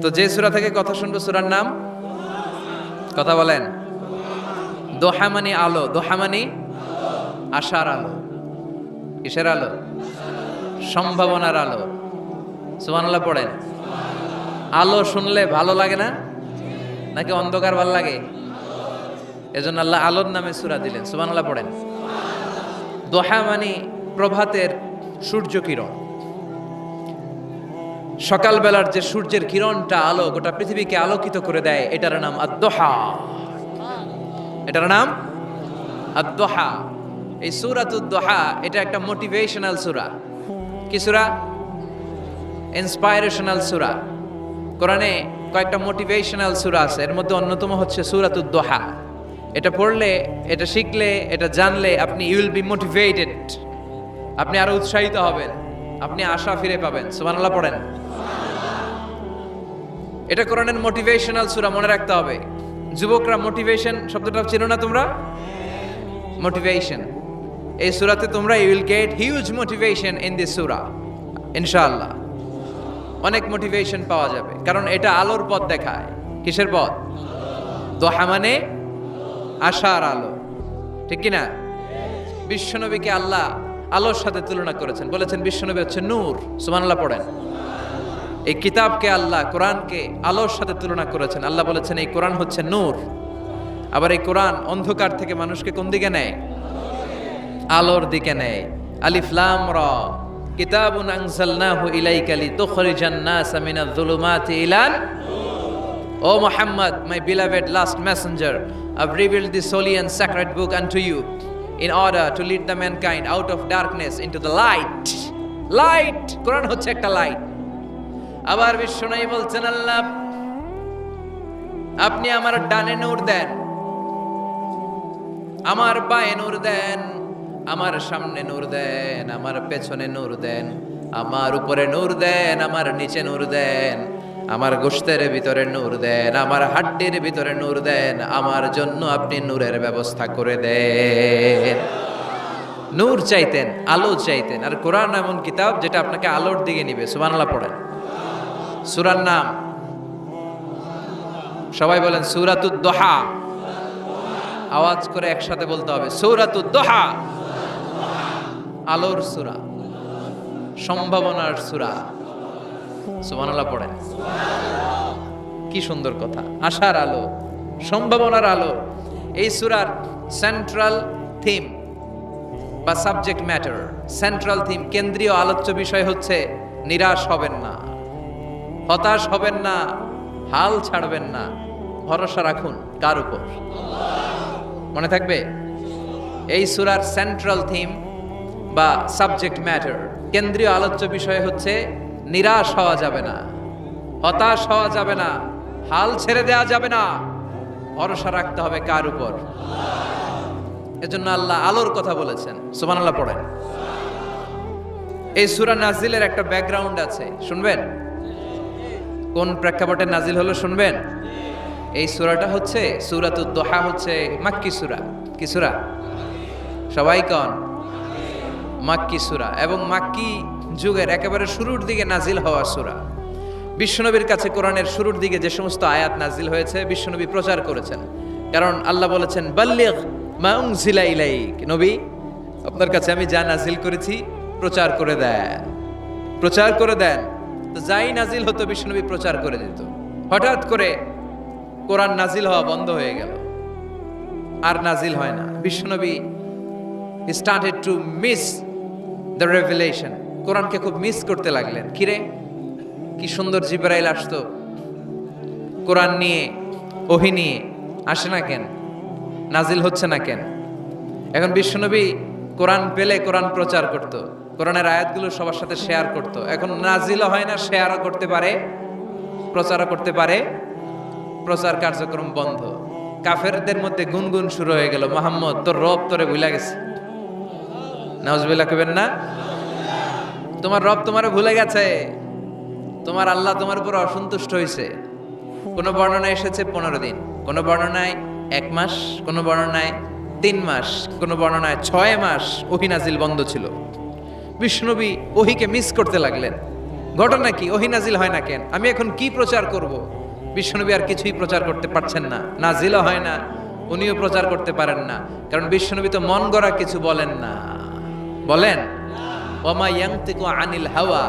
তো যে সূরা থেকে কথা শুনব, সূরার নাম? কথা বলেন। দোহা মানে আলো দোহা মানে আশার আলো, কিসের আলো? সম্ভাবনার আলো। সুবহানাল্লাহ পড়েন। আলো শুনলে ভালো লাগে না? নাকি অন্ধকার ভালো লাগে? এজন্য আল্লাহ আলোর নামে সূরা দিলেন। সুবহানাল্লাহ পড়েন। দোহা মানে প্রভাতের সূর্য কিরণ। সকালবেলার যে সূর্যের কিরণটা আলো, গোটা পৃথিবীকে আলোকিত করে দেয়, এটার নাম আদোহা এটার নাম আদোহা এই সুরাতুদ্দোহা এটা একটা মোটিভেশনাল সুরা। কি সুরা? ইন্সপাইরেশনাল সুরা। কোরআনে কয়েকটা মোটিভেশনাল সুরা আছে, এর মধ্যে অন্যতম হচ্ছে সুরাতুদ্দোহা এটা পড়লে, এটা শিখলে, এটা জানলে আপনি ইউল বি মোটিভেটেড আপনি আরও উৎসাহিত হবেন, আপনি আশা ফিরে পাবেন। সুবহানাল্লাহ পড়েন। এটা কোরআনের মোটিভেশনাল সুরা, মনে রাখতে হবে। যুবকরা মোটিভেশন শব্দটা চিনো না তোমরা? মোটিভেশন এই সুরাতে তোমরা you will get huge motivation in this সুরা, ইনশাআল্লাহ। অনেক মোটিভেশন পাওয়া যাবে, কারণ এটা আলোর পথ দেখায়। কিসের পথ? দোহা মানে আশার আলো। ঠিক কি না বিশ্বনবীকে আল্লাহ আলোর সাথে তুলনা করেছেন। বলেছেন, বিশ্বনবী হচ্ছে নূর। সুবহানাল্লাহ পড়েন। এই কিতাবকে আল্লাহ, কোরআনকে আলোর সাথে তুলনা করেছেন। আল্লাহ বলেছেন, এই কোরআন হচ্ছে নূর। আবার এই কোরআন অন্ধকার থেকে মানুষকে কোন দিকে নেয়? আলোর দিকে নেয়। আলিফ, লাম, র। কিতাবুন আনজালনাহু ইলাইকা লিতুখরিজান নাসা মিনাজ যুলুমাতি ইলান ও Muhammad my beloved last messenger I've revealed this holy and sacred book unto you in order to lead the mankind out of darkness into the light light কোরআন হচ্ছে একটা লাইট। আবার বিশ্বনবী বলছেন, আল্লাহ, আপনি আমার ডানে নূর দেন, আমার বায়ে নূর দেন, আমার সামনে নূর দেন, আমার পেছনে নূর দেন, আমার উপরে নূর দেন, আমার নিচে নূর দেন, আমার গোষ্ঠের ভিতরে নূর দেন, আমার হাড্ডির ভিতরে নূর দেন, আমার জন্য আপনি নূরের ব্যবস্থা করে দেন। নূর চাইতেন, আলো চাইতেন, আর কোরআন এমন কিতাব যেটা আপনাকে আলোর দিকে নিবে, সুবহানাল্লাহ পড়েন। সুরার নাম। সবাই বলেন, সুরাতুদ দোহা। আওয়াজ করে একসাথে বলতে হবে, সৌরাতুদ দোহা। আলোর সুরা, সম্ভাবনার সুরা। সুবহানাল্লাহ পড়েন। কি সুন্দর কথা, আশার আলো, সম্ভাবনার আলো। এই সুরার সেন্ট্রাল থিম বা সাবজেক্ট ম্যাটার সেন্ট্রাল থিম কেন্দ্রীয় আলোচ্য বিষয় হচ্ছে, নিরাশ হবেন না। হতাশ হবেন না, হাল ছাড়বেন না। ভরসা রাখুন, কার উপর? মনে থাকবে? এই সুরার সেন্ট্রাল থিম বা সাবজেক্ট ম্যাটার কেন্দ্রীয় আলোচ্য বিষয় হচ্ছে, নিরাশ হওয়া যাবে না, হতাশ হওয়া যাবে না, হাল ছেড়ে দেওয়া যাবে না। ভরসা রাখতে হবে কার উপর? এজন্য আল্লাহ আলোর কথা বলেছেন। সুমান আল্লাহ পড়েন। এই সুরা নাজিলের একটা ব্যাকগ্রাউন্ড আছে, শুনবেন? কোন প্রেক্ষাপটে নাজিল হলো শুনবেন? এই সুরাটা হচ্ছে সুরাতুদ দোহা হচ্ছে মাক্কি সুরা। কি সুরা? সবাই কন? মাক্কি সুরা। এবং মাক্কি যুগের একেবারে শুরুর দিকে নাজিল হওয়া সুরা। বিশ্বনবীর কাছে কোরআনের শুরুর দিকে যে সমস্ত আয়াত নাজিল হয়েছে, বিশ্বনবী প্রচার করেছেন। কারণ আল্লাহ বলেছেন, বাল্লিগ মা উনজিলা ইলাইক। নবী, আপনার কাছে আমি যা নাজিল করেছি, প্রচার করে দেন। প্রচার করে দেন। তো যাই নাজিল হতো, বিশ্বনবী প্রচার করে দিত। হঠাৎ করে কোরআন নাজিল হওয়া বন্ধ হয়ে গেল। আর নাজিল হয় না। বিশ্বনবী started to miss the revelation কোরআনকে খুব মিস করতে লাগলেন। কিরে কি সুন্দর জিব্রাইল আসতো। কোরআন নিয়ে, ওহি নিয়ে আসে না কেন? নাজিল হচ্ছে না কেন? এখন বিশ্বনবী কোরআন পেলে কোরআন প্রচার করত। কোরআনের আয়াতগুলো সবার সাথে শেয়ার করত। এখন নাজিলও হয় না শেয়ারও করতে পারে, প্রচারও করতে পারে। প্রচার কার্যক্রম বন্ধ। কাফেরদের মধ্যে গুনগুন শুরু হয়ে গেল। মোহাম্মদ, তোর রব তোরে ভুলে গেছে। নাউজবিল্লাহ কবেন না? তোমার রব তোমারে ভুলে গেছে। তোমার আল্লাহ তোমার উপর অসন্তুষ্ট হয়েছে কোন বর্ণনায় এসেছে পনেরো দিন। কোন বর্ণনায় এক মাস। কোন বর্ণনায় তিন মাস। কোন বর্ণনায় ছয় মাস ওহি নাজিল বন্ধ ছিল। বিষ্ণবী ওহিকে মিস করতে লাগলেন। ঘটনা কি? ওহি নাজিল হয় না কেন? আমি এখন কি প্রচার করব? বিশ্বনবী আর কিছুই প্রচার করতে পারছেন না। নাজিলও হয় না, উনিও প্রচার করতে পারেন না। কারণ বিশ্বনবী তো মন গড়া কিছু বলেন না। বলেন, ওমা ইয়াংতিকু আনিল হাওয়া,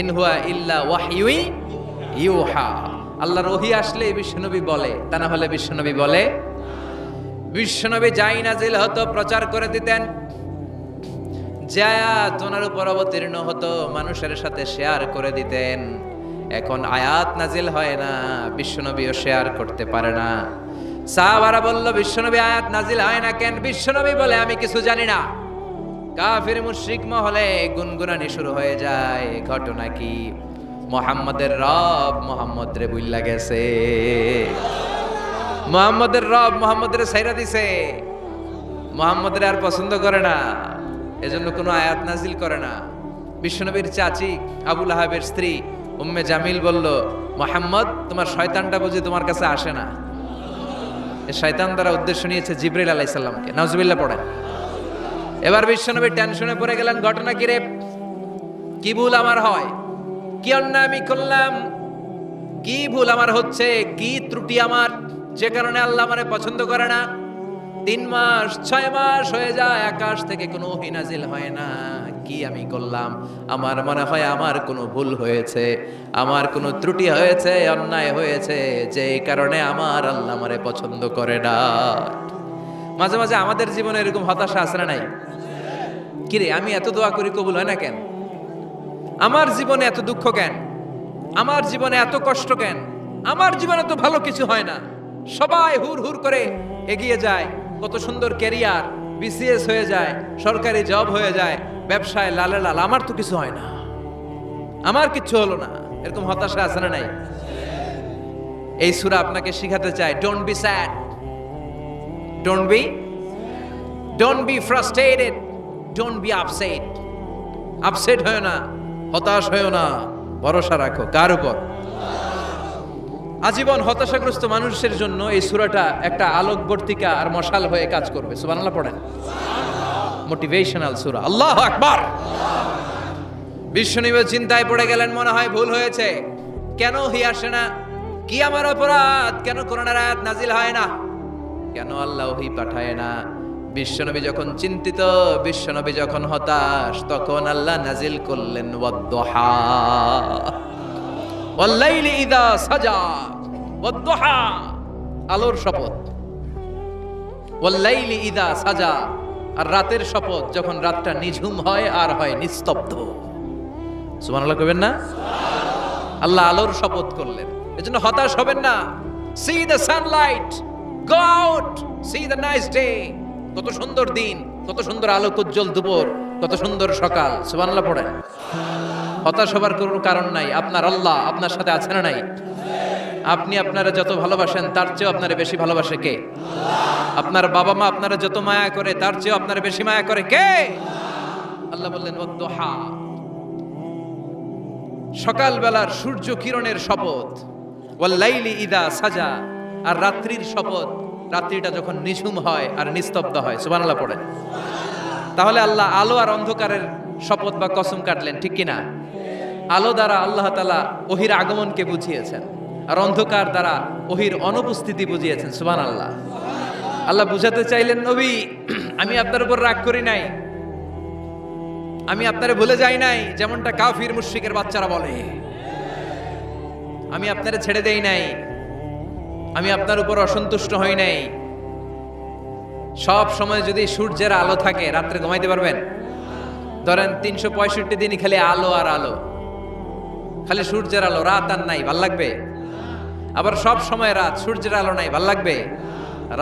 ইন হুয়া ইল্লা ওয়াহয়ুই ইউহা। আল্লাহর ওহি আসলে বিশ্বনবী বলে, তা না হলে বিশ্বনবী বলে বিশ্বনবী যাই নাজিল হতো প্রচার করে দিতেন জায়াত ওনার উপর অবতীর্ণ হতো, মানুষের সাথে শেয়ার করে দিতেন। এখন আয়াত নাজিল হয় না, বিশ্বনবীও শেয়ার করতে পারে না। সাহাবারা বলল, বিশ্বনবী আয়াত নাজিল হয় না কেন? বিশ্বনবী বলে, আমি কিছু জানি না। কাফির মুশরিক মহলে গুনগুনানি শুরু হয়ে যায়, ঘটনা কি? মোহাম্মদের রব মোহাম্মদ রে বুইল্লা গেছে। মোহাম্মদের রব মোহাম্মদের সাইরা দিছে। মোহাম্মদের আর পছন্দ করে না। এজন্য কোনো আয়াত নাজিল করে না। বিশ্বনবীর চাচি আবুল আহাবের স্ত্রী উম্মে জামিল বলল, মোহাম্মদ, তোমার শয়তানটা বুঝি তোমার কাছে আসে না। শয়তান দ্বারা উদ্দেশ্য নিয়েছে জিব্রাইল আলাইসাল্লামকে নাজবিল্লা পড়ে এবার বিশ্বনবী টেনশনে পড়ে গেলেন, ঘটনা কি রে? কি ভুল আমার হয়? কি অন্যায় আমি করলাম? কি ভুল আমার হচ্ছে? কি ত্রুটি আমার? যে কারণে আল্লাহ আমারে পছন্দ করে না? তিন মাস, ছয় মাস হয়ে যায়, আকাশ থেকে কোনো ওহী নাজিল হয় না। কি আমি করলাম? আমার মনে হয় আমার কোনো ভুল হয়েছে, আমার কোনো ত্রুটি হয়েছে, অন্যায় হয়েছে যে কারণে আমার আল্লাহ আমারে পছন্দ করে না। মাঝে মাঝে আমাদের জীবনে এরকম হতাশা আছে না নাই? কিরে আমি এত দোয়া করি কবুল হয় না কেন? আমার জীবনে এত দুঃখ কেন? আমার জীবনে এত কষ্ট কেন? আমার জীবনে তো ভালো কিছু হয় না। সবাই হুর হুর করে এগিয়ে যায়। কত সুন্দর ক্যারিয়ার বিসিএস হয়ে যায়, সরকারি জব হয়ে যায়, ব্যবসায় লালে লাল, আমার তো কিছু হয় না। আমার কিচ্ছু হলো না। এরকম হতাশা আছে না নাই? এই সুরা আপনাকে শিখাতে চায় don't be sad don't be don't be frustrated don't be upset upset হয় না, হতাশ হয়েও না, ভরসা রাখো। কার উপর? আজীবন হতাশাগ্রস্ত মানুষের জন্য এই সুরাটা একটা আলোকবর্তিকা আর মশাল হয়ে কাজ করবে। সুবহানাল্লাহ পড়েন। মোটিভেশনাল সুরা। আল্লাহ আকবার। বিশ্বনিব চিন্তায় পড়ে গেলেন, মনে হয় ভুল হয়েছে। কেন হি আসে না? কি আমার অপরাধ? কেন করোনার আয়াত নাজিল হয় না? কেন আল্লাহ হি পাঠায় না? বিশ্বনবী যখন চিন্তিত, বিশ্বনবী যখন হতাশ, তখন আল্লাহ নাজিল করলেন, ওয়াদ্দোহা। ওয়াল্লাইলি ইদা সাজা। আলোর শপথ। ওয়াল্লাইলি ইদা সাজা, আর রাতের শপথ যখন রাতটা নিঝুম হয় আর হয় নিস্তব্ধ। সুবহানাল্লাহ কবেন না? আল্লাহ আলোর শপথ করলেন। এজন্য হতাশ হবেন না। See the sunlight go out see the nice day কত সুন্দর দিন, কত সুন্দর আলোক উজ্জ্বল দুপুর, কত সুন্দর সকাল। সুবহানাল্লাহ পড়েন। হতাশ হবার কোনো কারণ নাই। আপনার আল্লাহ আপনার সাথে আছে না নাই? আপনি আপনারা যত ভালোবাসেন, তার চেয়েও আপনারা বেশি ভালোবাসে কে? আপনার বাবা মা আপনারা যত মায়া করে, তার চেয়েও আপনারা বেশি মায়া করে কে? আল্লাহ বললেন ওয়াদ্দোহা সকালবেলার সূর্য কিরণের শপথ, ওয়াল্লাইলি ইদা সাজা, আর রাত্রির শপথ, রাত্রিটা যখন নিঝুম হয় আর নিস্তব্ধ হয়। সুবহানাল্লাহ পড়ে তাহলে আল্লাহ আলো আর অন্ধকারের শপথ বা কসম কাটলেন, ঠিক কিনা? আলো দ্বারা আল্লাহ তালা ওহির আগমনকে বুঝিয়েছেন। আর অন্ধকার দ্বারা ওহির অনুপস্থিতি বুঝিয়েছেন সুবান আল্লাহ আল্লাহ বুঝাতে চাইলেন, নবী, আমি আপনার উপর রাগ করি নাই। আমি আপনারে ভুলে যাই নাই, যেমনটা কাফির মুশরিকের বাচ্চারা বলে। আমি আপনারে ছেড়ে দেই নাই। আমি আপনার উপর অসন্তুষ্ট হই নাই। সব সময় যদি সূর্যের আলো থাকে, রাত্রে ঘুমাইতে পারবেন? ধরেন, তিনশো পঁয়ষট্টি দিনই খালি আলো আর আলো। খালি সূর্যের আলো, রাত আর নাই, ভালো লাগবে? আবার সব সময় রাত সূর্যের আলো নাই, ভালো লাগবে?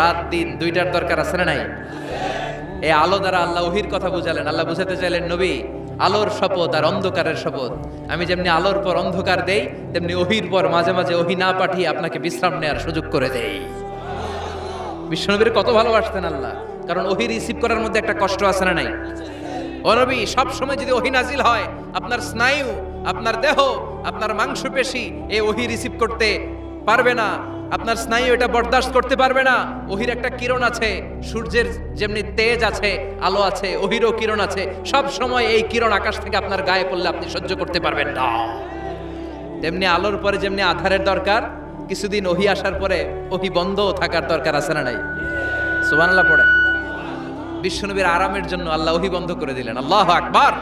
রাত, দিন দুইটার দরকার আছে না নাই? এই আলো দ্বারা আল্লাহ ওহির কথা বুঝালেন, আল্লাহ বুঝাতে চাইলেন, নবী, আলোর শপথ আর অন্ধকারের শপথ। আমি যেমনি আলোর পর অন্ধকার দেই, তেমনি ওহির পর মাঝে মাঝে ওহি না পাঠিয়ে আপনাকে বিশ্রাম নেওয়ার সুযোগ করে দেই। বিশ্বনবীর কত ভালোবাসতেন আল্লাহ, কারণ ওহি রিসিভ করার মধ্যে একটা কষ্ট আছে না নাই? অনবী সব সময় যদি ওহি নাজিল হয়, আপনার স্নায়ু, আপনার দেহ, আপনার মাংসপেশি এই ওহি রিসিভ করতে পারবে না। আপনার স্নায়ু এটা বরদাস্ত করতে পারবে না। ওহির একটা কিরণ আছে। সূর্যের যেমনি তেজ আছে, আলো আছে ওহিরও কিরণ আছে। সব সময় এই কিরণ আকাশ থেকে আপনার গায়ে পড়লে আপনি সহ্য করতে পারবেন না। তেমনি আলোর পরে যেমনি আধারের দরকার, কিছুদিন ওহি আসার পরে ওহি বন্ধ থাকার দরকার আছে না নাই? সুবহানাল্লাহ পড়ে। বিশ্বনবীর আরামের জন্য আল্লাহ ওহি বন্ধ করে দিলেন। আল্লাহ আকবার।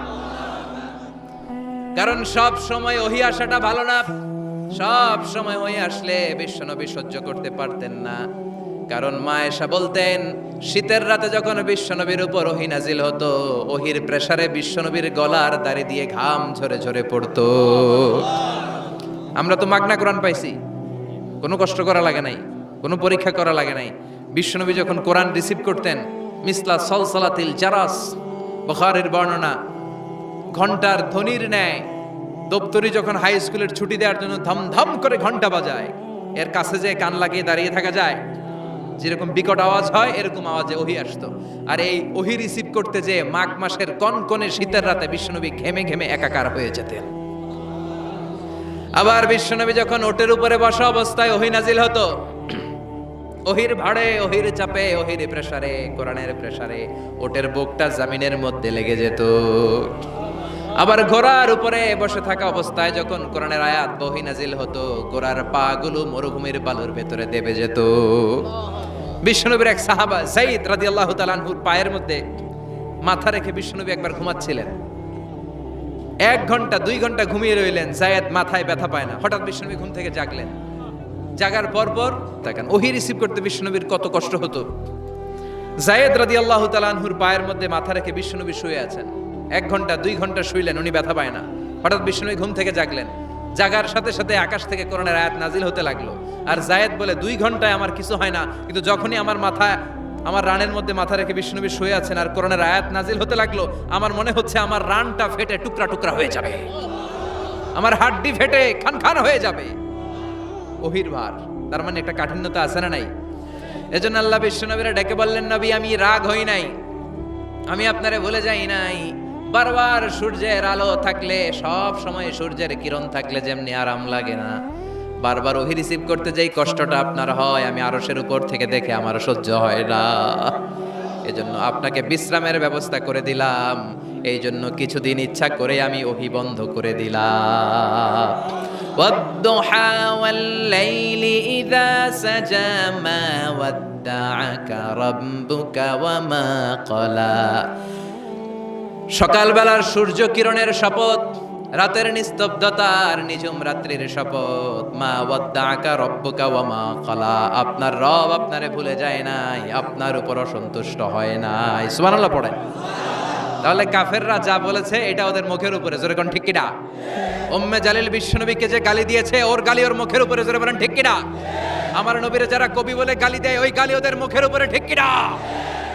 কারণ সব সময় ওহি আসাটা ভালো না। সব সময় ওহি আসলে বিশ্বনবী সহ্য করতে পারতেন না। কারণ মা এসা বলতেন, শীতের রাতে যখন বিশ্বনবীর উপর ওহি নাজিল হতো, ওহির প্রেসারে বিশ্বনবীর গলার দাড়ি দিয়ে ঘাম ঝরে ঝরে পড়তো। আমরা তো মাগনা কোরআন পাইছি। কোনো কষ্ট করা লাগে নাই, কোনো পরীক্ষা করা লাগে নাই। বিশ্বনবী যখন কোরআন রিসিভ করতেন, মিসলা সলসলাতিল জারাস, বখারের বর্ণনা, ঘণ্টার ধ্বনির ন্যায় দপ্তরি যখন হাই স্কুলের ছুটি দেওয়ার জন্য ধমধম করে ঘণ্টা বাজায়, এর কাছে যে কান লাগিয়ে দাঁড়িয়ে থাকা যায়। যেরকম বিকট আওয়াজ হয়, এরকম আওয়াজে ওহি আসতো। আর এই ওহি রিসিভ করতে যে মাঘ মাসের কনকনে শীতের রাতে বিশ্বনবী ঘেমে ঘেমে একাকার হয়ে যেতেন। আবার বিশ্বনবী যখন ওটের উপরে বসা অবস্থায় ওহি নাজিল হতো, ওহির ভাড়ে, ওহির চাপে, ওহির প্রেসারে, কোরআনের প্রেসারে, ওটের বুকটা জামিনের মধ্যে লেগে যেত। আবার ঘোড়ার উপরে বসে থাকা অবস্থায় যখন কোরআনের আয়াত বহি নাজিল হতো, ঘোড়ার পা গুলো মরুভূমির বালুর ভেতরে দেবে যেত। বিশ্বনবীর এক সাহাবা জাইদ রাদিয়াল্লাহু তাআলাহুর পায়ের মধ্যে মাথা রেখে বিশ্বনবী একবার ঘুমাচ্ছিলেন। এক ঘণ্টা, দুই ঘণ্টা ঘুমিয়ে রইলেন জায়েদ মাথায় ব্যথা পায় না। হঠাৎ বিশ্বনবী ঘুম থেকে জাগলেন। জাগার পর পর দেখেন ওহি রিসিভ করতে বিশ্বনবীর কত কষ্ট হতো। জায়েদ রাদি আল্লাহ তালানহুর পায়ের মধ্যে মাথা রেখে বিশ্বনবী শুয়ে আছেন। এক ঘণ্টা, দুই ঘণ্টা শুইলেন, উনি ব্যথা পায় না। হঠাৎ বিশ্বনবী ঘুম থেকে জাগলেন। জাগার সাথে সাথে আকাশ থেকে কোরআনের আয়াত নাজিল হতে লাগল। আর জায়েদ বলে, দুই ঘন্টায় আমার কিছু হয় না, কিন্তু যখনই আমার মাথা আমার রানের মধ্যে মাথা রেখে বিষ্ণুনবী শুয়ে আছেন আর কোরআনের আয়াত নাজিল হতে লাগল, আমার মনে হচ্ছে আমার রানটা ফেটে টুকরা টুকরা হয়ে যাবে। আমার হাড্ডি ফেটে খান খান হয়ে যাবে। ওহির ভার। তার মানে একটা কাঠিন্যতা আছে না নাই? এজন্য আল্লাহ বিশ্বনবীরা ডেকে বললেন, নবী, আমি রাগ হই নাই। আমি আপনারে ভুলে যাই নাই। বারবার সূর্যের আলো থাকলে সব সময় সূর্যের কিরণ থাকলে যেমনি আরাম লাগে না বারবার ওহি রিসিভ করতে যেই কষ্টটা আপনার হয় আমি আরসের উপর থেকে দেখে আমার সহ্য হয় না এজন্য আপনাকে বিশ্রামের ব্যবস্থা করে দিলাম এই জন্য কিছুদিন ইচ্ছা করে আমি ওহি বন্ধ করে দিলাম والضحى والليل إذا سجى ما ودعك ربك وما قلى সকালবেলার সূর্য কিরণের শপথ, রাতের নিস্তব্ধতার নিঝুম রাত্রির শপথ। মা ওয়াদ্দাকা রব্বুকা ওয়া মা কলা আপনার রব আপনারে ভুলে যায় নাই, আপনার উপর অসন্তুষ্ট হয় নাই। সুবহানাল্লাহ পড়েন। তাহলে কাফেররা যা বলেছে, এটা ওদের মুখের উপরে। জোরে কোন ঠিক কিনা? উম্মে জালিল বিশ্বনবীকে যে গালি দিয়েছে, ওর গালি ওর মুখের উপরে। জোরে বলেন ঠিক কিনা? আমার নবীরে যারা কবি বলে গালি দেয়, ওই গালি ওদের মুখের উপরে ঠিক কিনা?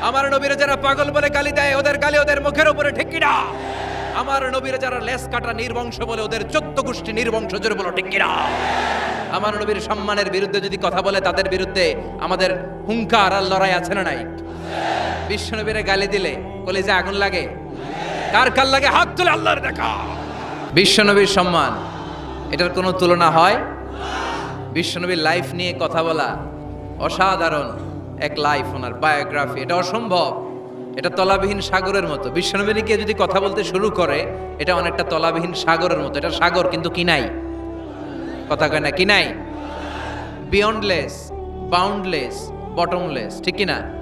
আমার নবীরে যারা পাগল বলে গালি দেয়, ওদের গালি ওদের মুখের উপরে ঠিক কিনা? আমার নবীরে যারা লেস কাটা নির্বংশ বলে, ওদের চোদ্দ গোষ্ঠী নির্বংশ জোরে বলো ঠিক আমার নবীর সম্মানের বিরুদ্ধে যদি কথা বলে, তাদের বিরুদ্ধে আমাদের হুঙ্কার আর লড়াই আছে না নাই? বিশ্বনবীরে গালি দিলে কলেজে আগুন লাগে? কার কার লাগে? হাত তুলে আল্লাহর দেখা। বিশ্বনবীর সম্মান, এটার কোনো তুলনা হয়? বিশ্বনবীর লাইফ নিয়ে কথা বলা অসাধারণ। এক লাইফ ওনার বায়োগ্রাফি এটা অসম্ভব। এটা তলাবিহীন সাগরের মতো। বিশ্বনবীকে যদি কথা বলতে শুরু করে এটা অনেকটা তলাবিহীন সাগরের মতো। এটা সাগর কিন্তু কি নাই? কথা কয় না কি নাই? বিয়ন্ডলেস বাউন্ডলেস বটমলেস ঠিক কিনা? কি না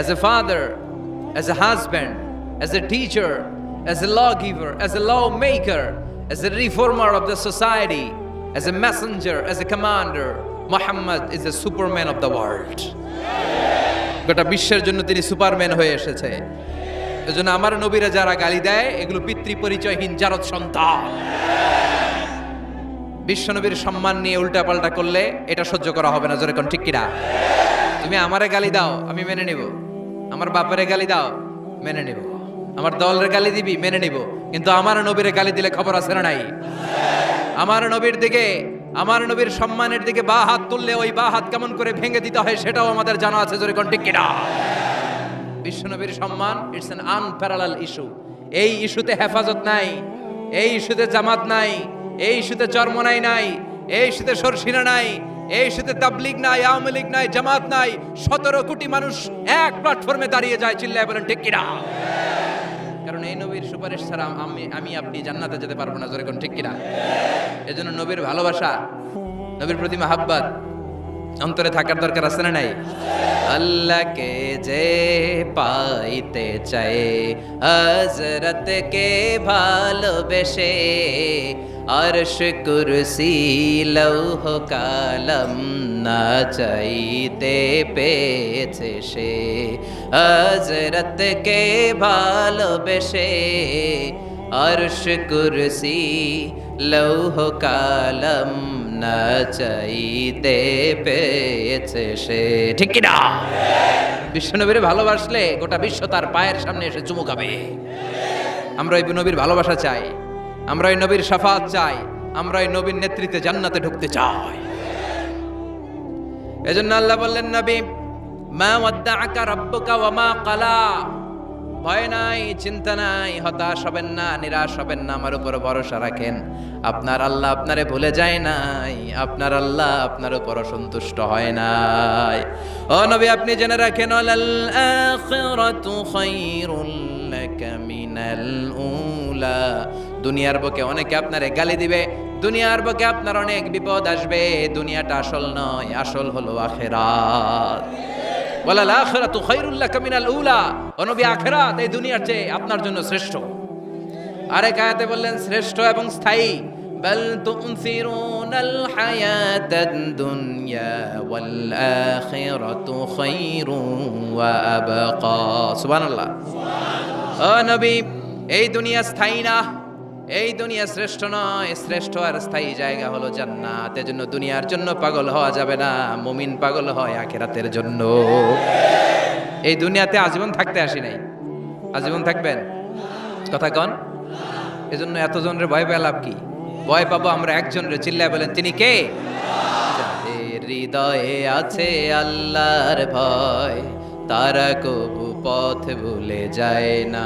as a father, as a husband, as a teacher, as a lawgiver, as a lawmaker, as a reformer of the society as a messenger as a commander, Muhammad is a superman of the world গোটা বিশ্বের জন্য তিনি Superman হয়ে এসেছে। এজন্য আমার নবীরা যারা গালি দেয়, এগুলো পিতৃ পরিচয়হীন জারদ সন্তান। বিশ্বনবীর সম্মান নিয়ে উল্টাপাল্টা করলে এটা সহ্য করা হবে না, জোরে কোন ঠিক কিনা? তুমি আমারে গালি দাও, আমি মেনে নিব। আমার বাপেরে গালি দাও, মেনে নিব। আমার দলের গালি দিবি, মেনে নিব। কিন্তু আমার নবীরে গালি দিলে খবর আছে না নাই? আমার নবীর দিকে আমার নবীর সম্মানের দিকে বা হাত তুললে ওই বা হাত কেমন করে ভেঙে দিতে হয় সেটাও আমাদের জানা আছে, জোরে কোন ঠিক কিনা? বিশ্বনবীর সম্মান ইটস অ্যান আনপ্যারালাল ইস্যু এই ইস্যুতে হেফাজত নাই, এই ইস্যুতে জামাত নাই, এই ইস্যুতে চরমনাই নাই এই ইস্যুতে সরসিনা নাই, এই ইস্যুতে তাবলিগ নাই, আওয়ামী লীগ নাই, জামাত নাই, সতেরো কোটি মানুষ এক প্ল্যাটফর্মে দাঁড়িয়ে যায়, চিল্লায় বলেন ঠিক কিনা? কারণ এই নবীর সুপারিশ ছাড়া আমি আমি আপনি জান্নাতে যেতে পারব না, জোরে কোন ঠিক কিনা? এজন্য নবীর ভালোবাসা, নবীর প্রতি মাহাব্বাত, অন্তরে থাকার দরকার আছে না নাই? আল্লাহকে যে পাইতে চায় হজরতকে ভালোবেসে, আরশ কুরসি লৌহ কালম না চাইতে পেয়েছে সে। হজরত হজরতকে ভালোবেসে আরশ কুরসি লৌহ কালম না চাইতে পেয়েছে সে। ঠিক কিনা? বিশ্বনবীর ভালোবাসলে গোটা বিশ্ব তার পায়ের সামনে এসে চুমু খাবে। আমরা ওই নবীর ভালোবাসা চাই, আমরা ওই নবীর সাফাত চাই, আমরা ওই নবীর নেতৃত্বে জান্নাতে ঢুকতে চাই। এজন্য আল্লাহ বললেন, নবী, মা ওয়াদ্দাআকা রাব্বুকা ওয়া মা কালা ভয় নাই, চিন্তা নাই, হতাশ হবেন না, নিরাশ হবেন না, আমার উপর ভরসা রাখেন। আপনার আল্লাহ আপনারে ভুলে যায় নাই, আপনার আল্লাহ আপনার উপর সন্তুষ্ট হয় নাই। ও নবী, আপনি জেনে রাখেন আলাল আখিরাতু খায়রুল লাকা মিনাল উলা। দুনিয়ার বুকে অনেকে আপনারে গালি দিবে দুনিয়ার বুকে আপনার অনেক বিপদ আসবে দুনিয়াটা আসল নয় আসল হলো আখেরাত ওয়ালাল আখিরাতু খায়রুল লাকা মিনাল উলা ও নবী আখিরাত এই দুনিয়ার চেয়ে আপনার জন্য শ্রেষ্ঠ আরেক আয়াতে বললেন শ্রেষ্ঠ এবং স্থায়ী بل تؤثرون الحياة الدنيا والآخرة خير وأبقى سبحان الله ও নবী এই দুনিয়া স্থায়ী না এই দুনিয়া শ্রেষ্ঠ নয়, শ্রেষ্ঠ আর স্থায়ী জায়গা হলো জান্নাত। এজন্য দুনিয়ার জন্য পাগল হওয়া যাবে না, মুমিন পাগল হয় আখেরাতের জন্য। এই দুনিয়াতে আজীবন থাকতে আসি নাই। আজীবন থাকবেন? কথা কন। এজন্য এতজনের ভয় পেয়ে লাভ কি? ভয় পাবো আমরা একজনের, চিল্লায় বলেন, তিনি কে? হৃদয়ে আছে আল্লাহর ভয়। তারা কবু পথ ভুলে যায় না।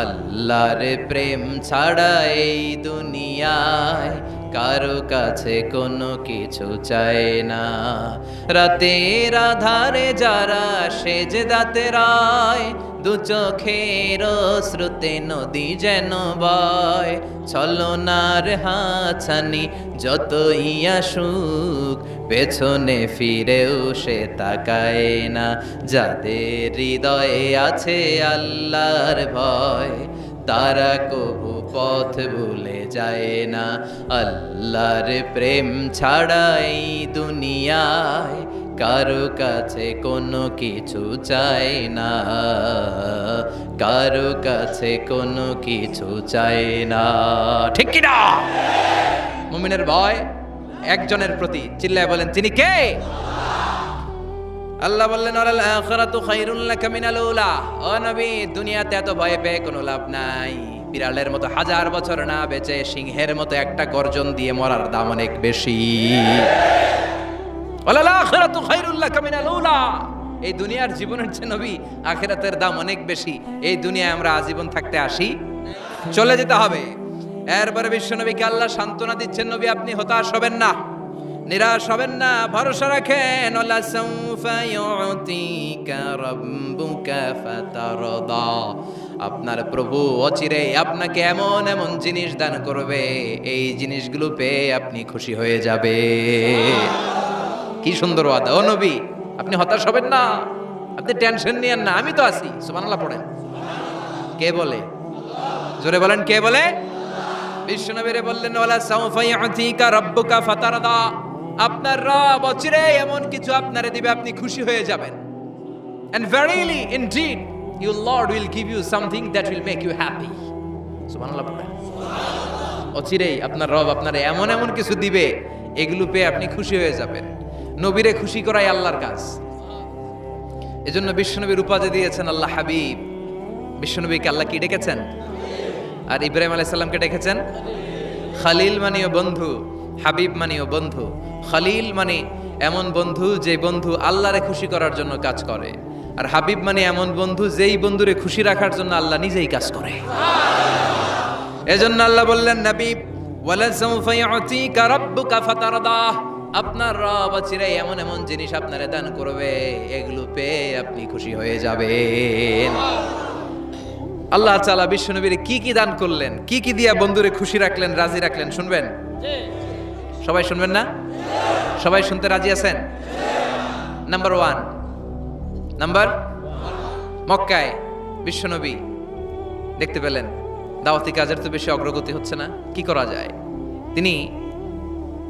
আল্লাহর প্রেম ছাড়া এই দুনিয়ায় কারও কাছে কোনো কিছু চায় না। রাতের আধারে যারা সেজে দাতে রায়, দু চোখের শ্রুতে নদী যেন বয়। ছলনার হাছানি যতই আসুক, পেছনে ফিরেও সে তাকায় না। যাদের হৃদয়ে আছে আল্লাহর ভয় তারা কবু পথ ভুলে যায় না। আল্লাহর প্রেম ছাড়াই দুনিয়ায় কারও কাছে কোনো কিছু চাই না। কারও কাছে কোনো কিছু চাই না। ঠিক কি না মুমিনের ভয় একজনের প্রতি। চিল্লায় বলেন তিনি কে? আল্লাহ বললেন ওয়ালাল আখিরাতু খায়রুল লাকা মিনাল উলা। ও নবী, দুনিয়াতে এত ভয় পেয়ে কোনো লাভ নাই। বিড়ালের মতো হাজার বছর না বেঁচে সিংহের মতো একটা গর্জন দিয়ে মরার দাম অনেক বেশি। ওয়ালাল আখিরাতু খায়রুল লাকা উলা। এই দুনিয়ার জীবনের চেয়ে নবী, আখিরাতের দাম অনেক বেশি। এই দুনিয়ায় আমরা আজীবন থাকতে আসি। চলে যেতে হবে। এরপরে বিশ্বনবীকে আল্লাহ সান্ত্বনা দিচ্ছেন, নবী, আপনি হতাশ হবেন না। নিরাশ হবেন না, ভরসা রাখেন। আপনার প্রভু অচিরে আপনাকে এমন এমন জিনিস দান করবে, এই জিনিসগুলো পেয়ে আপনি খুশি হয়ে যাবে। কি সুন্দর ও নবী, আপনি হতাশ হবেন না, আপনি টেনশন নিয়েন না, আমি তো আছি। সুবহানাল্লাহ পড়েন। কে বলে? জোরে বলেন, কে বলে? বিশ্বনবীরে বললেন, ওয়ালা সাউফা ইউতিকা রাব্বুকা ফাতারদা। আপনার রব অচিরে এমন কিছু আপনারে দিবে, আপনি খুশি হয়ে যাবেন। And verily indeed your lord will give you something that will make you happy সুবহানাল্লাহ অচিরেই আপনার রব আপনার এমন এমন কিছু দিবে, এগুলো পেয়ে আপনি খুশি হয়ে যাবেন। নবীরে খুশি করাই আল্লাহর কাজ। এজন্য বিশ্বনবীর উপাধি দিয়েছেন আল্লাহ হাবিব। বিশ্বনবীকে আল্লাহ কি ডেকেছেন? আর ইব্রাহিম আলাইসাল্লামকে ডেকেছেন? খালিল মানিও বন্ধু। হাবিব মানিও বন্ধু, খালিল মানে এমন বন্ধু যে বন্ধু আল্লাহরে খুশি করার জন্য কাজ করে। আর হাবিব মানে এমন বন্ধু যেই বন্ধুরে খুশি রাখার জন্য আল্লাহ নিজেই কাজ করে। এজন্য আল্লাহ বললেন নবী ওয়ালা সাউফা ইউতিকা রাব্বুকা ফাতারদা। আপনার রব চিরে এমন এমন জিনিস আপনারে দান করবে, এগুলো পেয়ে আপনি খুশি হয়ে যাবেন। আল্লাহ তাআলা বিশ্বনবীর কি কি দান করলেন, কি কি দিয়া বন্ধুরে খুশি রাখলেন, রাজি রাখলেন, শুনবেন? সবাই শুনবেন না? সবাই শুনতে রাজি আছেন? নাম্বার ওয়ান নাম্বার মক্কায় বিশ্বনবী দেখতে পেলেন। দাওয়াতি কাজের তো বেশি অগ্রগতি হচ্ছে না। কি করা যায়? তিনি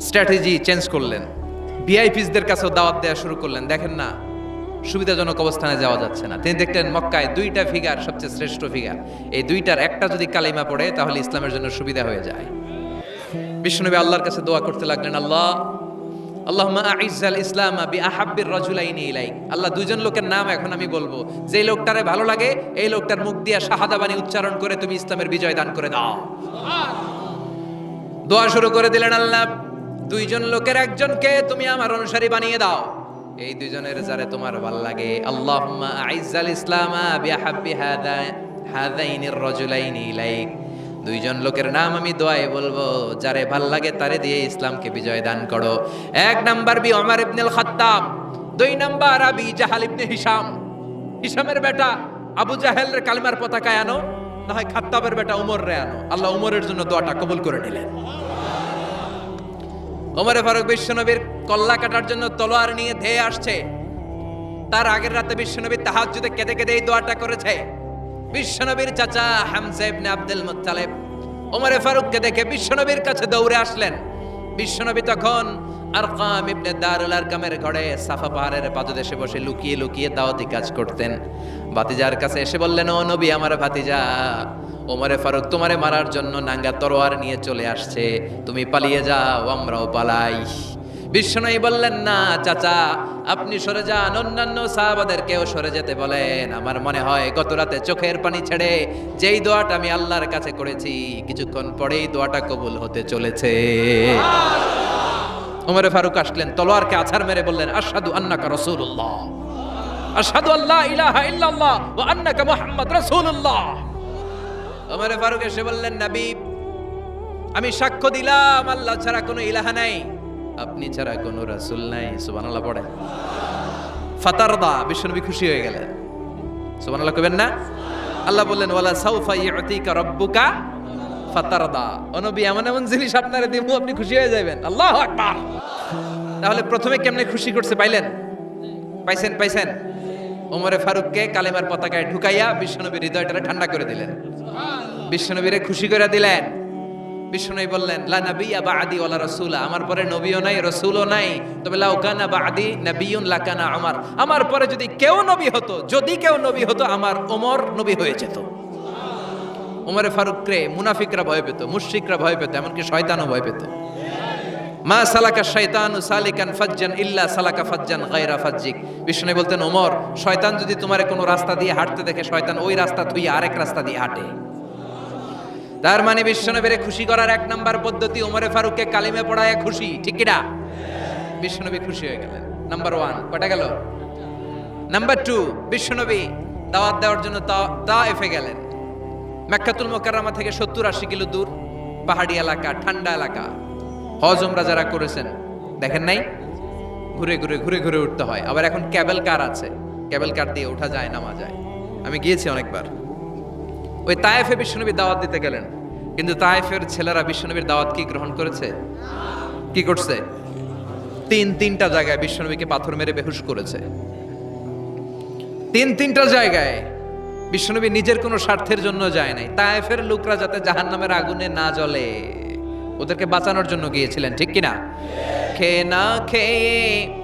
স্ট্র্যাটেজি চেঞ্জ করলেন। ভিআইপিসদের কাছেও দাওয়াত দেওয়া শুরু করলেন। দেখেন না, সুবিধাজনক অবস্থানে যাওয়া যাচ্ছে না। তিনি দেখলেন মক্কায় দুইটা ফিগার সবচেয়ে শ্রেষ্ঠ ফিগার এই দুইটার একটা যদি কালিমা পড়ে, তাহলে ইসলামের জন্য সুবিধা হয়ে যায়। বিষ্ণুনবী আল্লাহর কাছে দোয়া করতে লাগলেন আল্লাহ আল্লাহুম্মা আইজ্জাল ইসলাম বি আহাব্বির রাজুলাইনি ইলাইক। আল্লাহ দুইজন লোকের নাম এখন আমি বলব। যে লোকটারে ভালো লাগে এই লোকটার মুখ দিয়া উচ্চারণ করে তুমি ইসলামের বিজয় দান করে দাও। দোয়া শুরু করে দিলেন আল্লাহ দুইজন লোকের একজনকে তুমি আমার অনুসারী বানিয়ে দাও। এই দুইজনের যারে তোমার ভালো লাগে ইসলামা বিহাব্বি হাদা হাদাইনির রাজুলাইনি ইলাইক। দুইজন লোকের নাম আমি দোয়ায় বলব, যারে ভালো লাগে তারে দিয়ে ইসলামকে বিজয় দান করো। এক নাম্বার বি ওমর ইবনুল খাত্তাব দুই নাম্বার আবি জাহাল ইবনে হিশাম। হিশামের বেটা আবু জাহেলের কালিমার পতাকায় আনো, না হয় খাত্তাবের বেটা উমর রে আনো। আল্লাহ উমরের জন্য দোয়াটা কবুল করে নিলেন। ওমরে ফারুক বিশ্বনবীর কল্লা কাটার জন্য তলোয়ার নিয়ে ধেয়ে আসছে। তার আগের রাতে বিশ্বনবী তাহাজ্জুদে কেঁদে কেঁদে এই দোয়াটা করেছে। বিশ্বনবীর চাচা হামজা ইবনে আব্দুল মুত্তালিব ওমরে ফারুককে দেখে বিশ্বনবীর কাছে দৌড়ে আসলেন। বিশ্বনবী তখন আরকাম ইবনে দারুল আরকামের ঘরে সাফা পাহাড়ের পাদদেশে বসে লুকিয়ে লুকিয়ে দাওয়াতি কাজ করতেন। ভাতিজার কাছে এসে বললেন, ও নবী, আমার ভাতিজা, ওমরে ফারুক তোমারে মারার জন্য নাঙ্গা তরোয়ার নিয়ে চলে আসছে। তুমি পালিয়ে যাও, আমরাও পালাই। বিশ্বনয়ী বললেন না চাচা আপনি সরে যান। অন্যান্য সাহাবাদেরকেও সরে যেতে বলেন। আমার মনে হয় গত রাতে চোখের পানি ছেড়ে যেই দোয়াটা আমি আল্লাহর কাছে করেছি কিছুক্ষণ পরেই দোয়াটা কবুল হতে চলেছে। ওমরে ফারুক আসলেন তলোয়ারকে আছার মেরে বললেন আশহাদু আন্নাকা রাসূলুল্লাহ। আসাদু আল্লাহ ইলাহা ইল্লাল্লাহ ওয়া আন্নাকা মুহাম্মদ রাসূলুল্লাহ। ওমরে ফারুক এসে বললেন নবী আমি সাক্ষ্য দিলাম আল্লাহ ছাড়া কোনো ইলাহা নাই। আপনি ছাড়া কোনো রাসুল নাই, সুবহানাল্লাহ পড়ে ফাতারদা, বিশ্বনবী খুশি হয়ে গেলেন। সুবহানাল্লাহ কবেন না? আল্লাহ বললেন, ওয়ালা সাউফা ইউতিকা রাব্বুকা ফাতারদা। ও নবী, এমন এমন জিনিস আপনারা দিব আপনি খুশি হয়ে যাবেন আল্লাহু আকবার। তাহলে প্রথমে কেমনে খুশি করছে, পাইলেন? পাইছেন পাইছেন। ওমরে ফারুককে কালেমার পতাকায় ঢুকাইয়া বিশ্বনবীর হৃদয়টারে ঠান্ডা করে দিলেন। বিশ্বনবীরে খুশি করে দিলেন। বিশ্বনবী বললেন, লা নাবিয়া বাদি ওয়ালা রাসূলা। আমার পরে নবীও নাই, রাসূলও নাই। তবে লাউ কানা বাদি নাবিয়ুন লাকানা আমার আমার পরে যদি কেউ নবী হতো, যদি কেউ নবী হতো, আমার ওমর নবী হয়ে যেত। ওমরে ফারুকরে মুনাফিকরা ভয় পেত, মুশরিকরা ভয় পেত, এমনকি শয়তানও ভয় পেত। মা সালাকা শয়তানু সালিকান ফাজ্জান ইল্লা সালাকা ফাজ্জান গায়রা ফাজ্জিক। বিষ্ণু বলতেন ওমর শয়তান যদি তোমার কোনো রাস্তা দিয়ে হাঁটতে দেখে, শয়তান ওই রাস্তা থুই আরেক রাস্তা দিয়ে হাঁটে। তার মানে বিশ্বনবীরে খুশি করার এক নাম্বার পদ্ধতি ওমরে ফারুককে কালিমে পড়ায় খুশি, ঠিক কিনা? বিশ্বনবী খুশি হয়ে গেলেন। নাম্বার ওয়ান কটা গেল? নাম্বার টু বিশ্বনবী দাওয়াত দেওয়ার জন্য তা এফে গেলেন। মেক্কাতুল মোকাররমা থেকে সত্তর আশি কিলো দূর, পাহাড়ি এলাকা, ঠান্ডা এলাকা। হজ উমরা যারা করেছেন, দেখেন নাই? ঘুরে ঘুরে ঘুরে ঘুরে উঠতে হয়। আবার এখন ক্যাবেল কার আছে? ক্যাবেল কার দিয়ে ওঠা যায়, নামা যায়। আমি গিয়েছি অনেকবার। ওই তায়েফে বিশ্বনবীর দাওয়াত দিতে গেলেন। কিন্তু তায়েফের ছেলেরা বিশ্বনবীর দাওয়াত কি গ্রহণ করেছে? কি করছে? তিন তিনটা জায়গায় বিশ্বনবীকে পাথর মেরে বেহুশ করেছে। তিন তিনটা জায়গায় বিশ্বনবী নিজের কোনো স্বার্থের জন্য যায় নাই। তায়েফের লোকরা যাতে জাহান নামের আগুনে না জ্বলে। ওদেরকে বাঁচানোর জন্য গিয়েছিলেন, ঠিক কিনা? খেয়ে না খেয়ে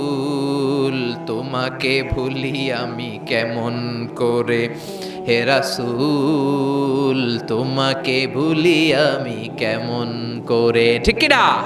তোমাকে ভুলি আমি কেমন করে? হে রাসূল, তোমাকে ভুলি আমি কেমন করে? ঠিক কি না